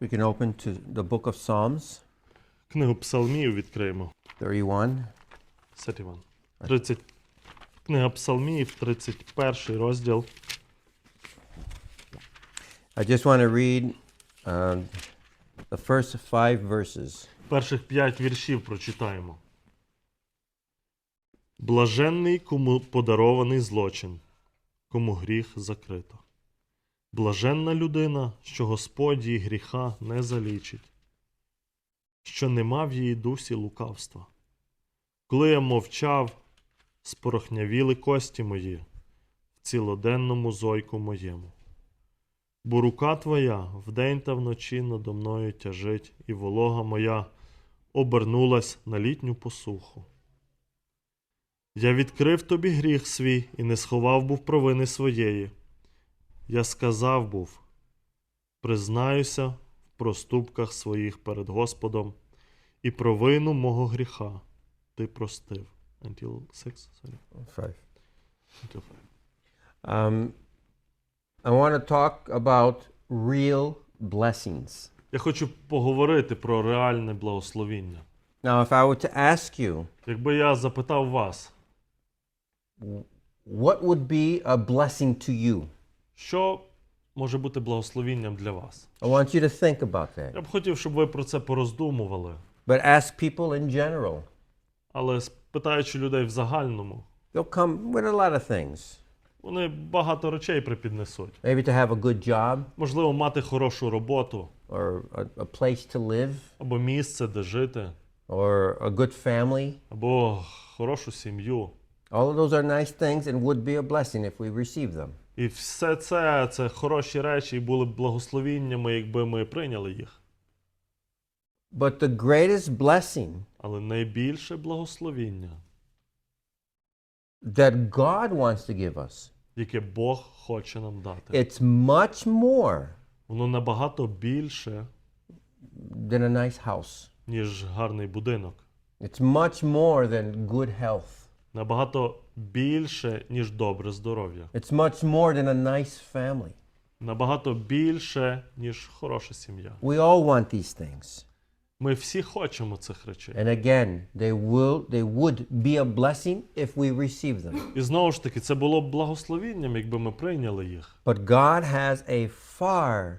We can open to the book of Psalms, Книгу Псалмів відкриємо. 31. 31. 30. Книга Псалмів, 31 розділ. I just want to read um, the first five verses. Перших п'ять віршів прочитаємо. Блаженний, кому подарований злочин, кому гріх закрито. Блаженна людина, що Господь їй гріха не залічить, що нема в її дусі лукавства. Коли я мовчав, спорохнявіли кості мої в цілоденному зойку моєму. Бо рука твоя вдень та вночі надо мною тяжить, і волога моя обернулась на літню посуху. Я відкрив тобі гріх свій і не сховав був провини своєї. Я сказав був, признаюся в проступках своїх перед Господом, і провину мого гріха ти простив. Until six, sorry. Five. Until five. Um, I want to talk about real blessings. Я хочу поговорити про реальне благословіння. Now, if I were to ask you, Якби я запитав вас, what would be a blessing to you? Що може бути благословінням для вас? I want you to think about that. Я б хотів, щоб ви про це пороздумували. But ask people in general. Але спитаючи людей в загальному, They'll come with a lot of things. вони багато речей припіднесуть. Maybe to have a good job Можливо, мати хорошу роботу or a, a place to live або місце, де жити, or a good family. або хорошу сім'ю. All of those are nice things and would be a blessing if we receive them. І все це це хороші речі і були б благословіннями, якби ми прийняли їх. But the greatest blessing Але найбільше благословіння, that God wants to give us, яке Бог хоче нам дати, it's much more воно набагато більше, than a nice house. ніж гарний будинок. It's much more than good health. Набагато більше, ніж добре здоров'я. It's much more than a nice family. Набагато більше, ніж хороша сім'я. We all want these things. Ми всі хочемо цих речей. And again, they will they would be a blessing if we receive them. І знову ж таки, це було б благословінням, якби ми прийняли їх. But God has a far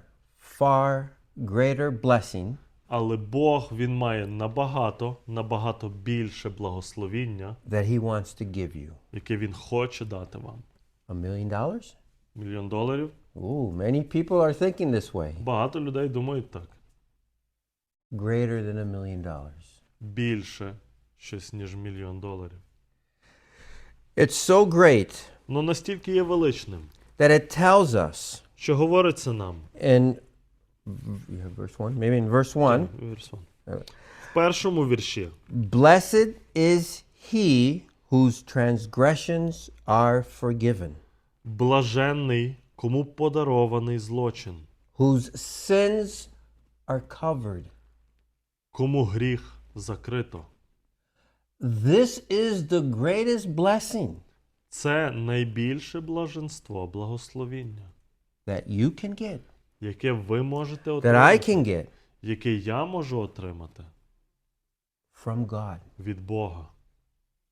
far greater blessing Але Бог він має набагато, набагато більше благословіння, that he wants to give you. яке він хоче дати вам. A million dollars? Мільйон доларів. Ooh, many people are thinking this way. Багато людей думають так. Greater than a million dollars. Більше щось, ніж мільйон доларів. It's so great Ну настільки є величним, that it tells us що говориться нам. in you have verse 1, maybe in verse 1, Вірш один. В першому вірші blessed is he whose transgressions are forgiven, блаженний, кому подарований злочин, whose sins are covered. кому гріх закрито. This is the greatest blessing Це найбільше блаженство, благословіння, that you can get, яке ви можете that I отримати, can get яке я можу отримати from God. від Бога.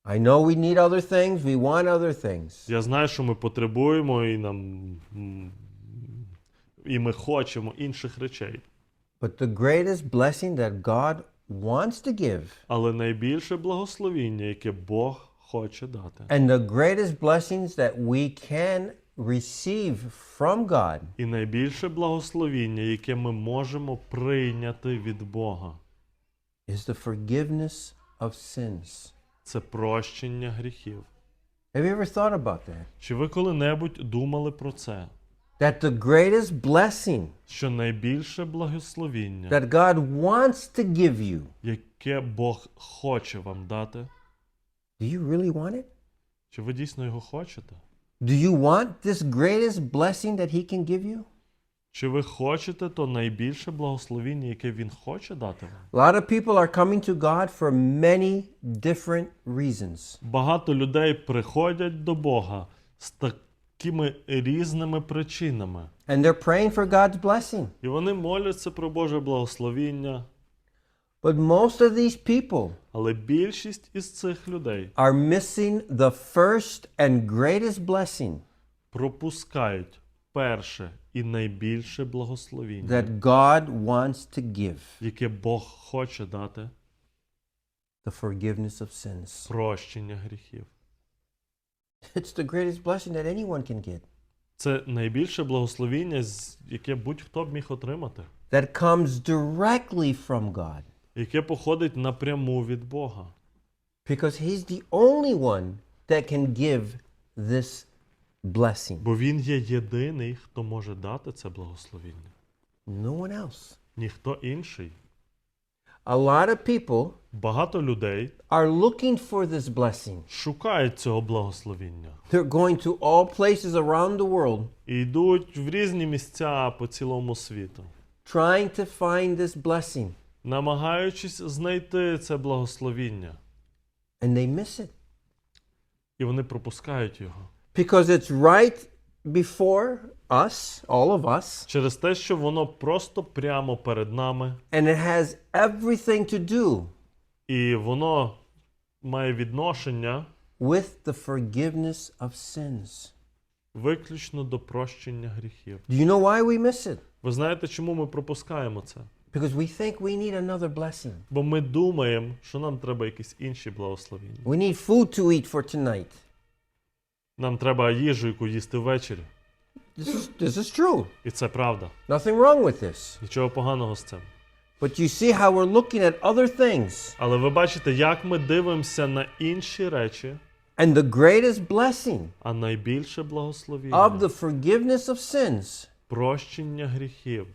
I know we need other things, we want other things. Я знаю, що ми потребуємо і нам м, і ми хочемо інших речей. But the greatest blessing that God wants to give, Але найбільше благословіння, яке Бог хоче дати, and the greatest blessings that we can receive from God, і найбільше благословіння, яке ми можемо прийняти від Бога, is the forgiveness of sins. це прощення гріхів. Have you ever thought about that? Чи ви коли-небудь думали про це? That the greatest blessing Що найбільше благословіння, that God wants to give you, яке Бог хоче вам дати, do you really want it? чи ви дійсно його хочете? Do you want this greatest blessing that He can give you? Чи ви хочете то найбільше благословіння, яке Він хоче дати вам? A lot of people are coming to God for many different reasons. Багато людей приходять до Бога з так такими різними причинами. And they're praying for God's blessing. І вони моляться про Боже благословіння. But most of these people Але більшість із цих людей are missing the first and greatest blessing пропускають перше і найбільше благословіння, that God wants to give яке Бог хоче дати the forgiveness of sins. прощення гріхів. It's the greatest blessing that anyone can get Це найбільше благословіння, з- яке будь-хто б міг отримати, that comes directly from God яке походить напряму від Бога. because He's the only one that can give this blessing. Бо Він є єдиний, хто може дати це благословіння. No one else. Ніхто інший. A lot of people Багато людей are looking for this blessing. шукають цього благословіння They're going to all places around the world і йдуть в різні місця по цілому світу, trying to find this blessing, намагаючись знайти це благословіння. and they miss it І вони пропускають його because it's right before us, all of us, через те, що воно просто прямо перед нами, and it has everything to do і воно має відношення with the forgiveness of sins. виключно до прощення гріхів. Do you know why we miss it? Ви знаєте, чому ми пропускаємо це? Because we think we need another blessing. Бо ми думаємо, що нам треба якісь інші благословіння. We need food to eat for tonight. Нам треба їжу, яку їсти ввечері. This is, this is true. І це правда. Nothing wrong with this. Нічого поганого з цим. But you see how we're looking at other things. Але ви бачите, як ми дивимося на інші речі, And the greatest blessing а найбільше of the forgiveness of sins прощення гріхів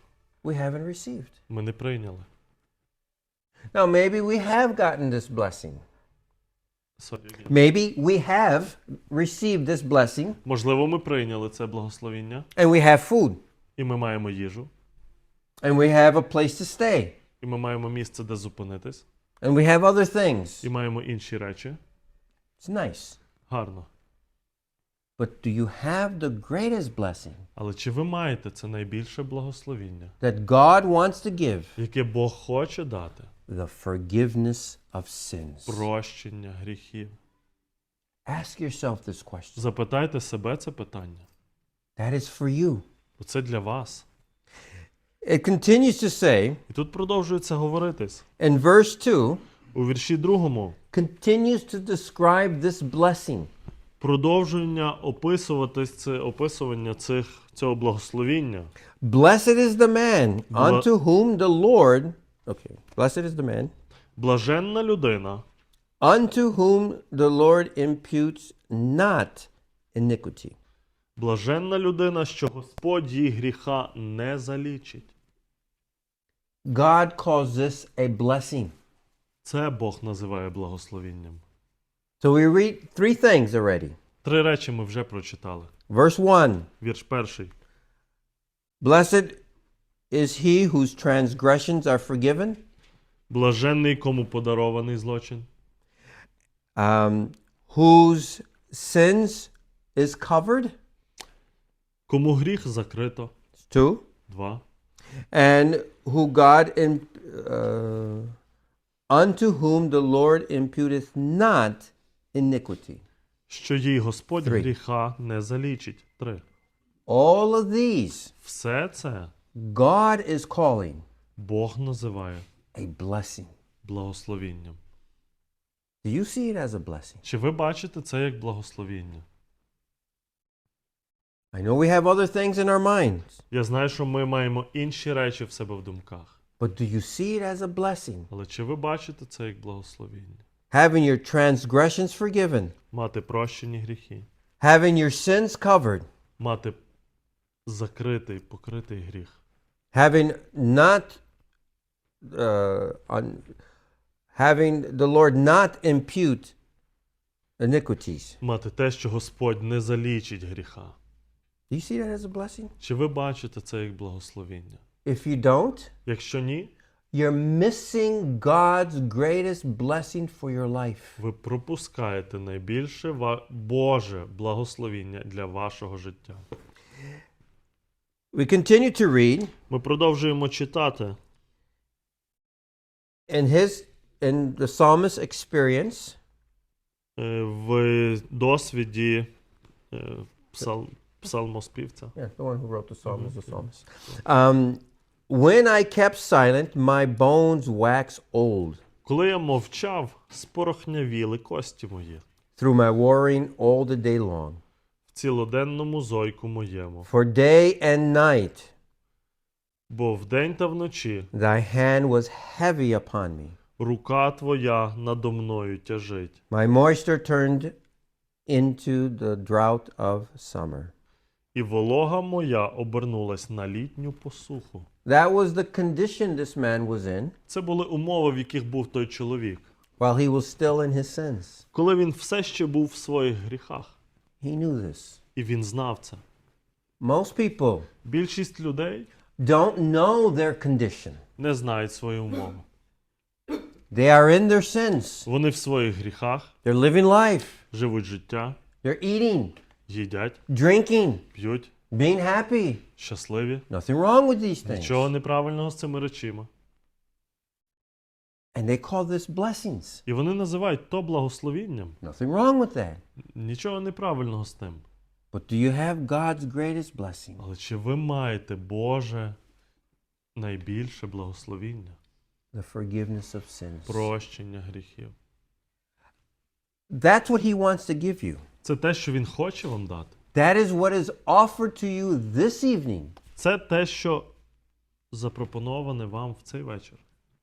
we haven't received. ми не прийняли. Now, maybe we have gotten this blessing. Sorry. Maybe we have received this blessing Можливо, ми прийняли це благословіння, and we have food і ми маємо їжу, and we have a place to stay і ми маємо місце, де зупинитись, and we have other things. і маємо інші речі. It's nice. Гарно. But do you have the greatest blessing Але чи ви маєте це найбільше благословіння, that God wants to give? яке Бог хоче дати? The forgiveness of sins. Прощення гріхів. Ask yourself this question. Запитайте себе це питання. That is for you. Бо це для вас. It continues to say І тут продовжується говоритись. in verse 2 У вірші другому continues to describe this blessing. Продовження описуватись це описування цих цього благословіння. Blessed is the man unto whom the Lord, okay, blessed is the man Блаженна людина, unto whom the Lord imputes not iniquity. блаженна людина, що Господь їй гріха не залічить. God calls this a blessing. Це Бог називає благословінням. So we read three things already. Три речі ми вже прочитали. Verse 1 Вірш перший. Blessed is he whose transgressions are forgiven, Блаженний, кому подарований злочин, um, whose sins is covered. кому гріх закрито. It's two. Два. And who God in, uh, unto whom the Lord imputeth not iniquity. Що їй Господь Три. гріха не залічить. Три. All of these Все це God is calling Бог називає a blessing. благословінням. Do you see it as a blessing? Чи ви бачите це як благословіння? I know we have other things in our minds, Я знаю, що ми маємо інші речі в себе в думках. but do you see it as a blessing? Але чи ви бачите це як благословіння? Having your transgressions forgiven, Мати прощені гріхи, having your sins covered, мати закритий, покритий гріх, having not uh, on, having the Lord not impute iniquities. мати те, що Господь не залічить гріха. Do you see that as a blessing? Чи ви бачите це як благословіння? If you don't, Якщо ні, you're missing God's greatest blessing for your life. Ви пропускаєте найбільше ва- Боже благословіння для вашого життя. We continue to read Ми продовжуємо читати in his in the psalmist's experience. е, в досвіді е, псал, псалмоспівця. Yeah, the one who wrote the psalm is the psalmist. Um, when I kept silent, my bones waxed old Коли я мовчав, спорохнявіли кості мої through my worrying all the day long. в цілоденному зойку моєму. For day and night Бо вдень та вночі thy hand was heavy upon me. рука твоя надо мною тяжить. My moisture turned into the drought of summer. І волога моя обернулась на літню посуху. That was the condition this man was in Це були умови, в яких був той чоловік. while he was still in his sins. Коли він все ще був в своїх гріхах, He knew this. і він знав це. Most people Більшість людей don't know their condition. не знають свої умови. They are in their sins. Вони в своїх гріхах They're living life. живуть життя, They're eating, їдять, drinking, п'ють, being happy. щасливі. Nothing wrong with these things. Нічого неправильного з цими речима. And they call this blessings. І вони називають то благословінням. Nothing wrong with that. Нічого неправильного з тим. But do you have God's greatest blessing? Але чи ви маєте Боже найбільше благословіння, The forgiveness of sins. прощення гріхів? That's what He wants to give you. Це те, що Він хоче вам дати. That is what is offered to you this evening. Це те, що запропоноване вам в цей вечір.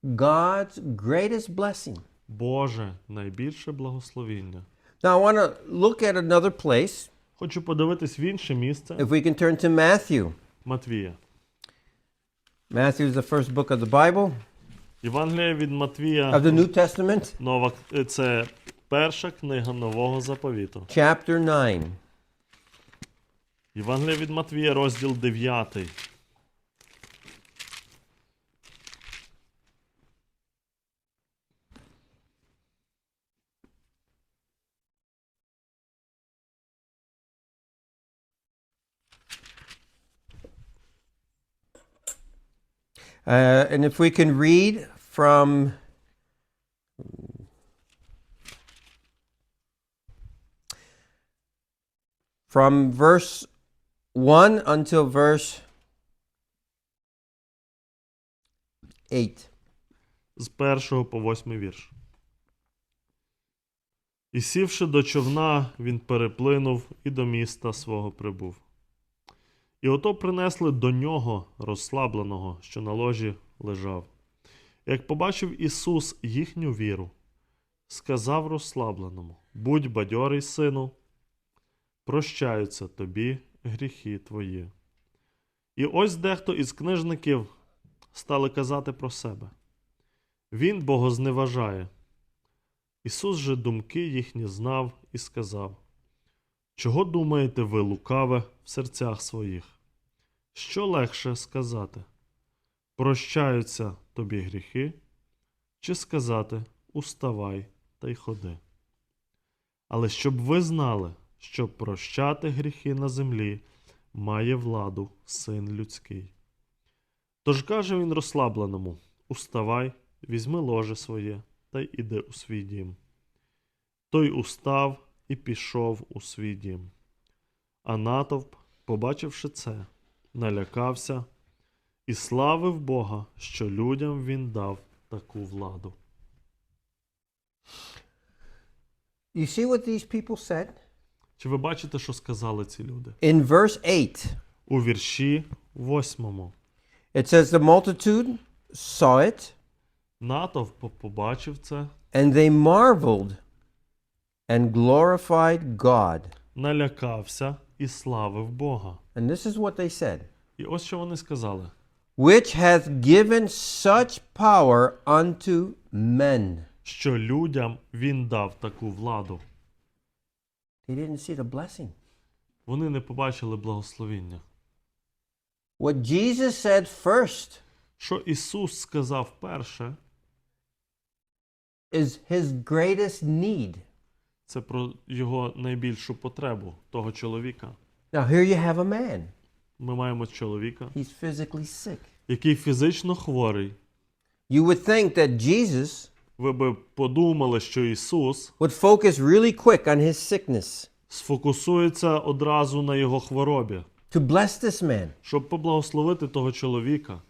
God's greatest blessing. Боже найбільше благословіння. Now, I want to look at another place. Хочу подивитись в інше місце If we can turn to Matthew. Матвія. Matthew is the first book of the Bible, Євангелія від of the New Testament, Нова е, це перша книга Нового заповіту. chapter 9. Євангелія від Матвія, розділ 9. Uh, and if we can read from from verse 1 until verse 8. з першого по восьмий вірш. І сівши до човна, він переплинув і до міста свого прибув. І ото принесли до нього розслабленого, що на ложі лежав. Як побачив Ісус їхню віру, сказав розслабленому: Будь бадьорий, сину, прощаються тобі гріхи твої. І ось дехто із книжників стали казати про себе. Він богозневажає. Ісус же думки їхні знав і сказав: Чого думаєте ви лукаве в серцях своїх? Що легше сказати? Прощаються тобі гріхи, чи сказати Уставай та й ходи. Але щоб ви знали, що прощати гріхи на землі має владу син людський. Тож каже він розслабленому: Уставай, візьми ложе своє та й іди у свій дім. Той устав і пішов у свій дім. А натовп, побачивши це, налякався і славив Бога, що людям він дав таку владу. You see what these people said? Чи ви бачите, що сказали ці люди? In verse 8, У вірші восьмому. it says, The multitude saw it, Натовп побачив це, and they marveled and glorified God. налякався і славив Бога. And this is what they said. І ось що вони сказали: which hath given such power unto men. що людям він дав таку владу. They didn't see the blessing. Вони не побачили благословіння. What Jesus said first Що Ісус сказав перше, is his greatest need. це про його найбільшу потребу того чоловіка. Now, here you have a man. Ми маємо чоловіка, He's physically sick. який фізично хворий. You would think that Jesus Ви би подумали, що Ісус would focus really quick on his sickness сфокусується одразу на його хворобі, to bless this man. щоб поблагословити того чоловіка.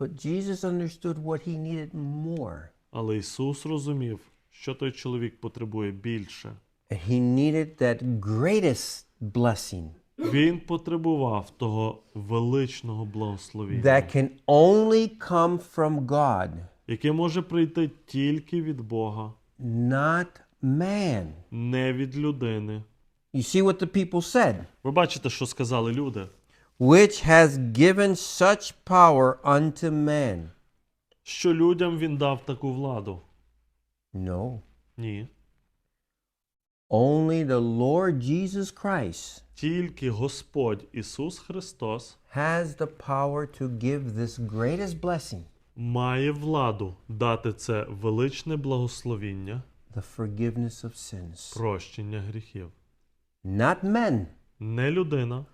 But Jesus understood what he needed more. Але Ісус розумів, що той чоловік потребує більше. And he needed that greatest blessing Він потребував того величного благословіння, that can only come from God, яке може прийти тільки від Бога, not man. не від людини. You see what the people said? Ви бачите, що сказали люди, Which has given such power unto man? що людям він дав таку владу. No. Ні. Only the Lord Jesus Christ Тільки Господь Ісус Христос has the power to give this greatest blessing, має владу дати це величне благословіння, the forgiveness of sins. прощення гріхів. Not men, Не людина,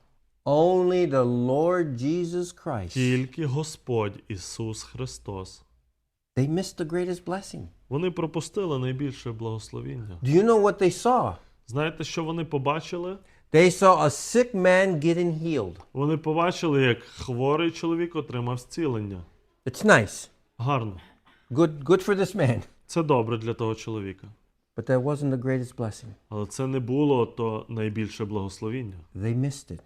only the Lord Jesus Christ. тільки Господь Ісус Христос. They missed the greatest blessing. Вони пропустили найбільше благословіння. Do you know what they saw? Знаєте, що вони побачили? They saw a sick man getting healed. Вони побачили, як хворий чоловік отримав зцілення. It's nice. Гарно. Good good for this man. Це добре для того чоловіка. But that wasn't the greatest blessing. Але це не було то найбільше благословіння. They missed it.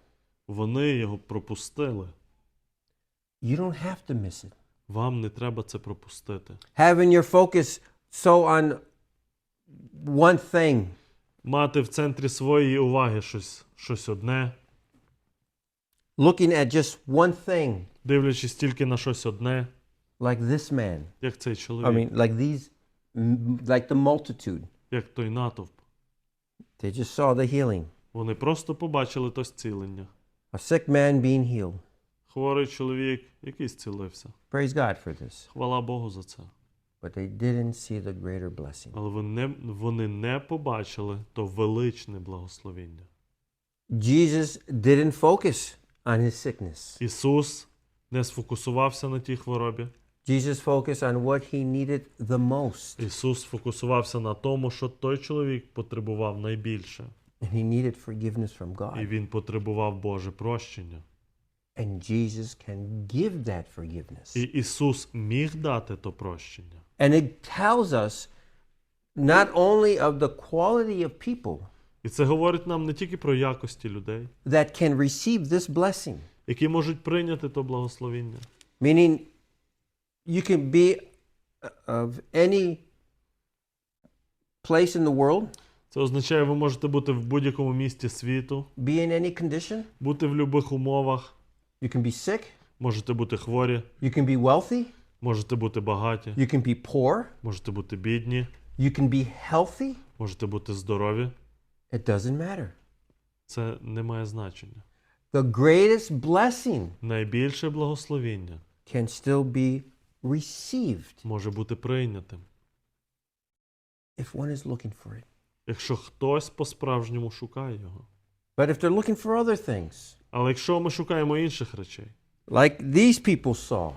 Вони його пропустили. You don't have to miss it. Вам не треба це пропустити. Having your focus so on one thing Мати в центрі своєї уваги щось, щось одне, looking at just one thing, дивлячись тільки на щось одне, like this man. як цей I чоловік, mean, like these, m- like the multitude. як той натовп. They just saw the healing. Вони просто побачили то зцілення. A sick man being healed. Хворий чоловік, який зцілився. Praise God for this. Хвала Богу за це. But they didn't see the greater blessing. Але вони, вони не побачили то величне благословіння. Jesus didn't focus on his sickness. Ісус не сфокусувався на тій хворобі. Jesus focused on what he needed the most. Ісус сфокусувався на тому, що той чоловік потребував найбільше, And he needed forgiveness from і God. він потребував Боже прощення. And Jesus can give that forgiveness. І Ісус міг дати то прощення. And it tells us not only of the quality of people І це говорить нам не тільки про якості людей, that can receive this blessing, які можуть прийняти то благословіння. meaning you can be of any place in the world, Це означає, ви можете бути в будь-якому місті світу, be in any condition. бути в будь-яких умовах, You can be sick, можете бути хворі, you can be wealthy, можете бути багаті, you can be poor, можете бути бідні, you can be healthy. можете бути здорові. It doesn't matter. Це не має значення. The greatest blessing Найбільше благословіння can still be received може бути прийнятим, if one is looking for it. якщо хтось по-справжньому шукає його. But if they're looking for other things, Але якщо ми шукаємо інших речей, like these people saw,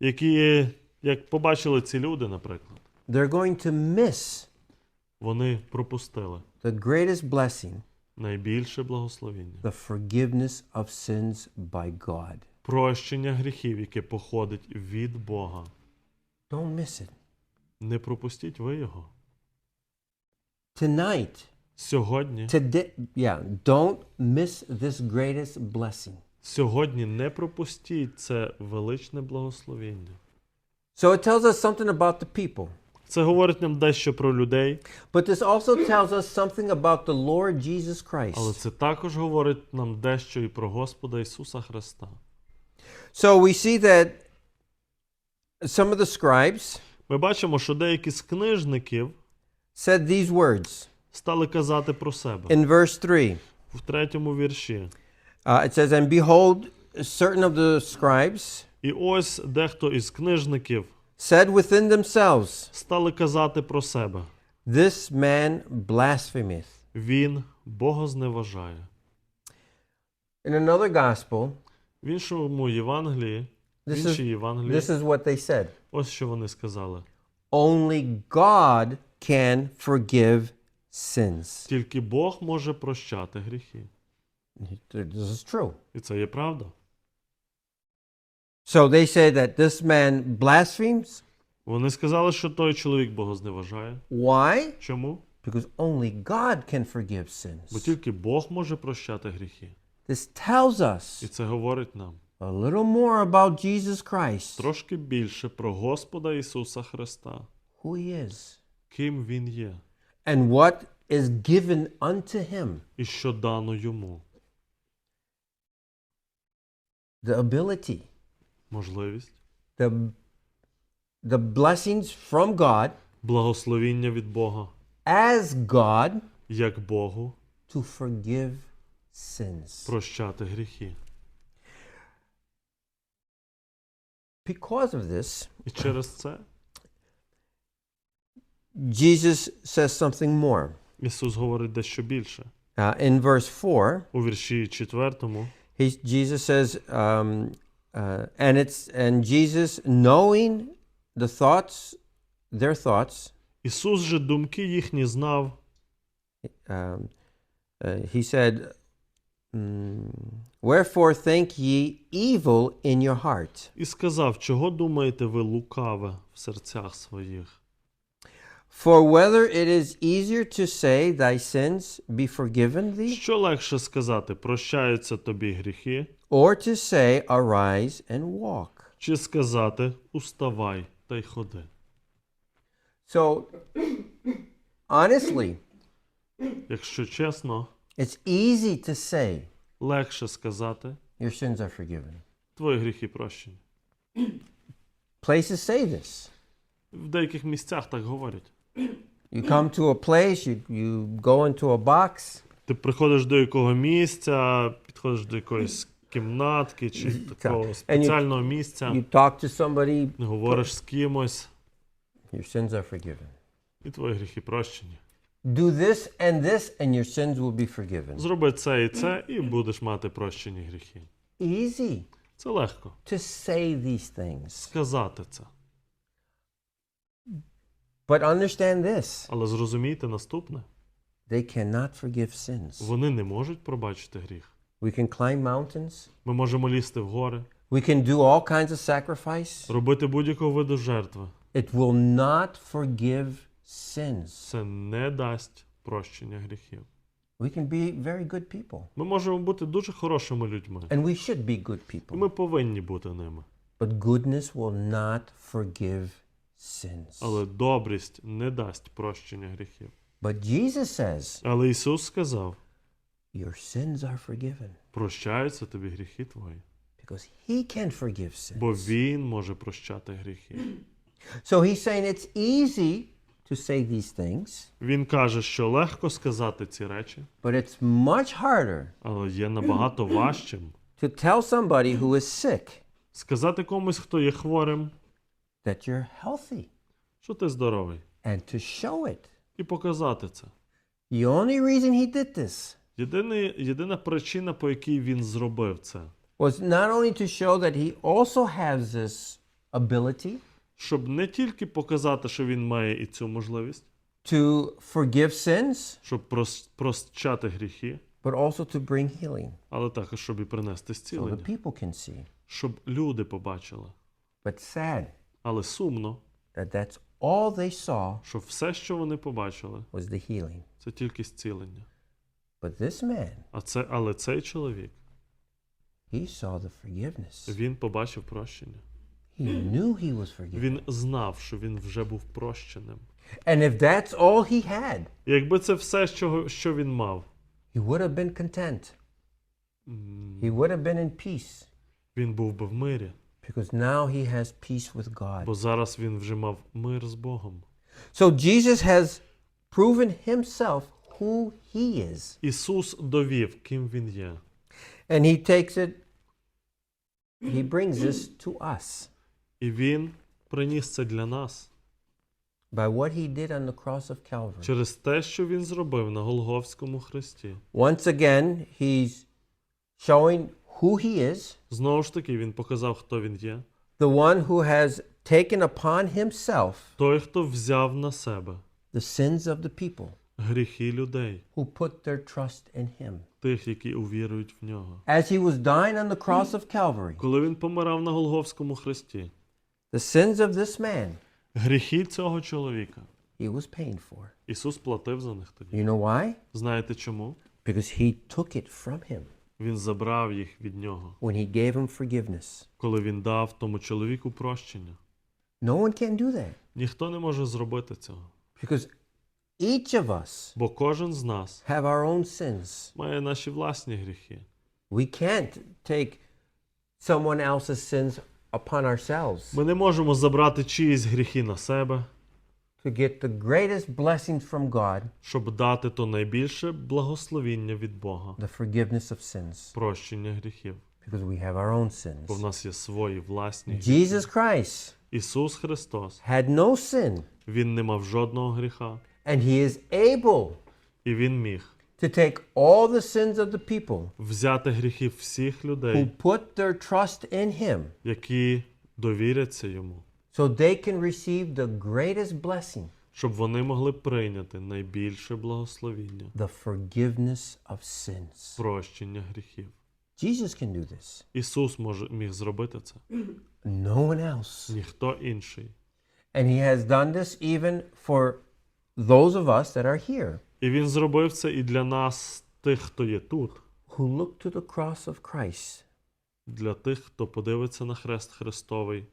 які, як побачили ці люди, наприклад, they're going to miss вони пропустили the greatest blessing, найбільше благословіння, the forgiveness of sins by God. прощення гріхів, яке походить від Бога. Don't miss it. Не пропустіть ви його. Tonight, Сьогодні, today, yeah, don't miss this greatest blessing. сьогодні не пропустіть це величне благословіння. So it tells us something about the people, Це говорить нам дещо про людей, but this also tells us something about the Lord Jesus але Christ. це також говорить нам дещо і про Господа Ісуса Христа. So we see that some of the scribes Ми бачимо, що деякі з книжників said these words стали казати про себе in verse 3. в третьому вірші. Uh, it says, And behold, certain of the scribes І ось дехто із книжників said within themselves, стали казати про себе: This man blasphemeth. він богозневажає. In another gospel, В іншому Євангелії, This is- іншій Євангелії, this is what they said ось що вони сказали: Only God can forgive sins. тільки Бог може прощати гріхи. This is true. І це є правда. So they say that this man blasphemes. Вони сказали, що той чоловік богозневажає. Why? Чому? Because only God can forgive Бо sins. тільки Бог може прощати гріхи. This tells І us це говорить нам a little more about Jesus Christ, трошки більше про Господа Ісуса Христа, who he is, ким Він є and what is given unto him і що дано йому. the ability, Можливість, the, the blessings from God благословіння від Бога, as God як Богу, to forgive sins. прощати гріхи. Because of this, І через це Jesus says something more. Ісус говорить дещо більше. Uh, in verse 4, У вірші 4 he, Jesus says, um, uh, and it's and Jesus knowing the thoughts, their thoughts, Ісус же думки їхні знав, um, uh, he said, mm, "Wherefore think ye evil in your heart? і сказав, чого думаєте ви лукаве в серцях своїх? For whether it is easier to say, Thy sins be forgiven thee, Що легше сказати, прощаються тобі гріхи, or to say, Arise and walk." чи сказати, уставай та й ходи? So, honestly, Якщо чесно, it's easy to say, легше сказати, Your sins are forgiven. твої гріхи прощені. Places say this. В деяких місцях так говорять. You come to a place, you, you go into a box, Ти приходиш до якого місця, підходиш до якоїсь кімнатки чи такого спеціального місця, you talk to somebody, говориш з кимось, your sins are forgiven. і твої гріхи прощені. Do this and this, and your sins will be forgiven. Зроби це і це, і будеш мати прощені гріхи. Easy Це легко to say these things. сказати це. But understand this Але зрозумійте наступне: they cannot forgive sins. вони не можуть пробачити гріх. We can climb mountains, Ми можемо лізти в гори, we can do all kinds of sacrifice. робити будь-якого виду жертви. It will not forgive sins. Це не дасть прощення гріхів. We can be very good people, Ми можемо бути дуже хорошими людьми, and we should be good і people. ми повинні бути ними. But goodness will not forgive sins. Але добрість не дасть прощення гріхів. But Jesus says, Але Ісус сказав: Your sins are forgiven прощаються тобі гріхи твої, because He can forgive бо sins. Він може прощати гріхи. So He's saying it's easy to say these things, Він каже, що легко сказати ці речі, but it's much harder але є набагато важчим to tell somebody who is sick сказати комусь, хто є хворим, that you're healthy що ти здоровий, and to show it. і показати це. The only reason He did this Єдиний, єдина причина, по якій він зробив це, was not only to show that He also has this ability щоб не тільки показати, що він має і цю можливість, to forgive sins, щоб прос- прощати гріхи, but also to bring healing але також, щоб і принести so the зцілення, people can see. щоб люди побачили. But sad Але сумно, that that's all they saw що все, що вони побачили, was the healing. це тільки зцілення. But this man, А це, але цей чоловік, he saw the forgiveness. він побачив прощення. He knew he was forgiven. Він знав, що він вже був прощеним. And if that's all he had, якби це все, що, що він мав, he would have been content. He would have been in peace він був би в мирі, because now he has peace with God. бо зараз він вже мав мир з Богом. So Jesus has proven himself who he is. Ісус довів, ким він є. And he takes it He brings this to us І Він приніс це для нас by what He did on the cross of Calvary. через те, що Він зробив на Голговському хресті. Once again, He's showing who He is, Знову ж таки, Він показав, хто він є. the one who has taken upon Himself Той, хто взяв на себе the sins of the people Гріхи людей, who put their trust in Him. тих, які увірують в нього. As He was dying on the cross of Calvary, Коли він помирав на Голговському хресті, the sins of this man гріхи цього чоловіка He was paying for. Ісус платив за них тоді. You know why? Знаєте чому? Because He took it from Him Він забрав їх від нього, when He gave Him forgiveness. коли він дав тому чоловіку прощення. No one can do that Ніхто не може зробити цього, because each of us бо кожен з нас have our own sins. має наші власні гріхи. We can't take someone else's sins upon ourselves Ми не можемо забрати чиїсь гріхи на себе, to get the greatest blessings from God, щоб дати то найбільше благословіння від Бога, the forgiveness of sins, прощення гріхів, because we have our own бо в sins. нас є свої власні. Jesus Christ Ісус Христос, had no sin, Він не мав жодного гріха, and He is able і Він міг to take all the sins of the people взяти гріхи всіх who людей, put their trust in Him які довіряться йому, so they can receive the greatest blessing, щоб вони могли прийняти найбільше благословіння, the forgiveness of sins. прощення гріхів. Jesus can do this. Ісус може міг зробити це, No one else. ніхто інший. And he has done this even for those of us that are here І Він зробив це і для нас, тих, хто є тут, who look to the cross of Christ для тих, хто подивиться на хрест Христовий,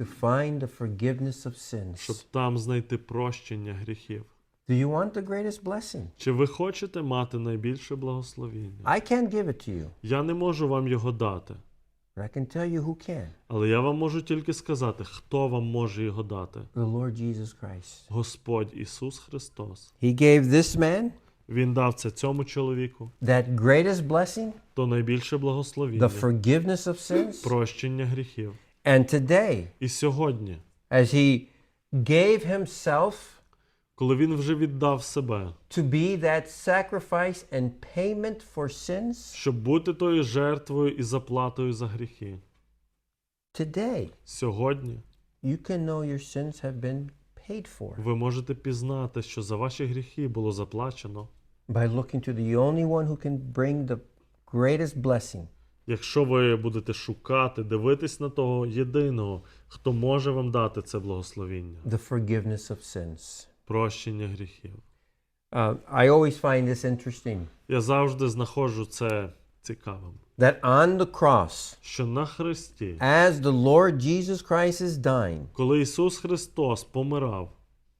to find the forgiveness of щоб там знайти прощення гріхів. Do you want the greatest blessing? Чи ви хочете мати найбільше благословіння? I can't give it to you, Я не можу вам його дати, I can tell you who can. але я вам можу тільки сказати, хто вам може його дати. The Lord Jesus Christ. Господь Ісус Христос. He gave this man Він дав це цьому чоловіку, that greatest blessing, то найбільше благословіння, the forgiveness of sins. прощення гріхів. And today, І сьогодні, as he gave himself коли він вже віддав себе, to be that sacrifice and payment for sins, щоб бути тою жертвою і заплатою за гріхи, today сьогодні you can know your sins have been paid for. ви можете пізнати, що за ваші гріхи було заплачено, by looking to the only one who can bring the greatest blessing, якщо ви будете шукати, дивитись на того єдиного, хто може вам дати це благословіння, the forgiveness of sins. Прощення гріхів. Uh, I always find this interesting Я завжди знаходжу це цікавим, that on the cross, що на Христі, as the Lord Jesus Christ is dying, коли Ісус Христос помирав,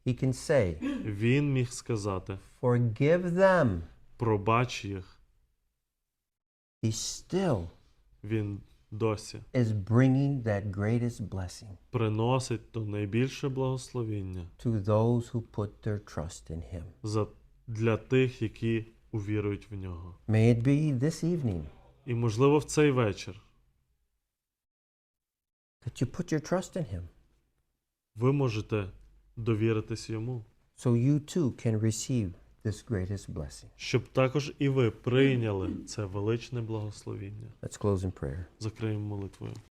he can say, Він міг сказати: Forgive them. пробач їх. He still Він досі is bringing that greatest blessing приносить то найбільше благословіння to those who put their trust in him. за, для тих, які увірують в нього. May it be this evening І, можливо, в цей вечір that you put your trust in him ви можете довіритись йому, so you too can receive this greatest blessing. щоб також і ви прийняли це величне благословіння. Let's close in prayer. Закриємо молитвою.